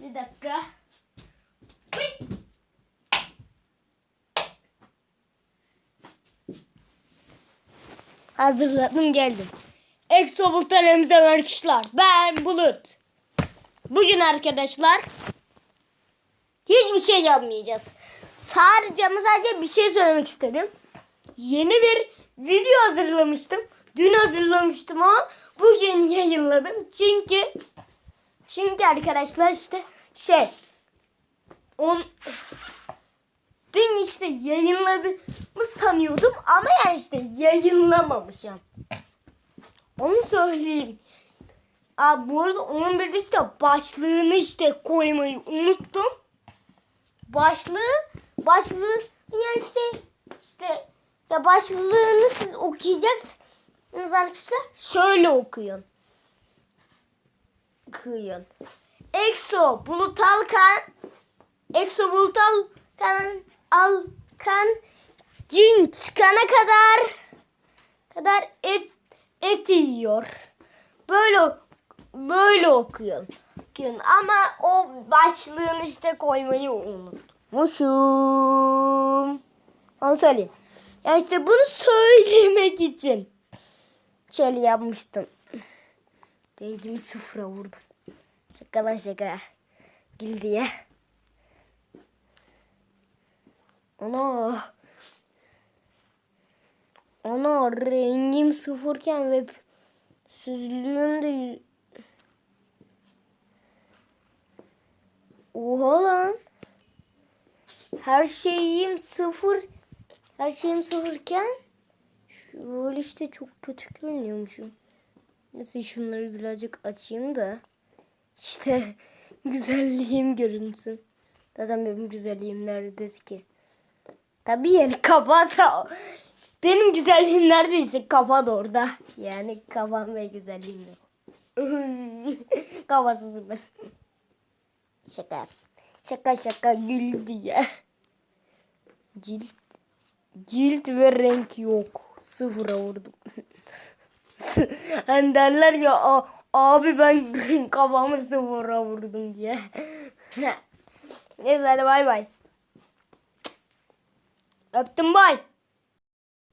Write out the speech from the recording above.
Bir dakika. Hazırladım geldim. Exo Bulutlarımıza arkadaşlar. Ben Bulut. Bugün arkadaşlar hiçbir şey yapmayacağız. Sadece ama sadece bir şey söylemek istedim. Yeni bir video hazırlamıştım. Dün hazırlamıştım ama bugün yayınladım. Çünkü çünkü arkadaşlar işte şey on dün işte yayınladığımı sanıyordum ama yani işte yayınlamamışım. Onu söyleyeyim. Aa, bu arada onun bir işte başlığını işte koymayı unuttum. Başlığı başlığı yani işte işte, işte başlığını siz okuyacaksınız arkadaşlar. Şöyle okuyun. Okuyun. Exo Bulut Alkan Exo Bulut Alkan Alkan cin çıkana kadar kadar et et yiyor. Böyle böyle okuyun. Okuyun ama o başlığını işte koymayı unutmuşum. Onu söyleyeyim. Ya işte bunu söylemek için şöyle yapmıştım. Rengimi sıfıra vurdum. Şaka lan şaka. Gül diye. Ana. Ana rengim sıfırken ve süzlüğüm de Oha lan. Her şeyim sıfır. Her şeyim sıfırken şöyle işte çok kötü görünüyormuşum. Neyse şunları birazcık açayım da işte güzelliğim görünsün. Zaten benim güzelliğim neredesin ki? Tabii yani kafa da benim güzelliğim neredeyse kafa da orada. Yani kafam ve güzelliğim de. Kafasızım ben. Şaka. Şaka şaka gül diye. Cilt cilt ve renk yok. Sıfıra vurdum. hani derler ya "A- abi ben kafamı sıfıra vurdum diye. Neyse hadi bay bay. Öptüm bay.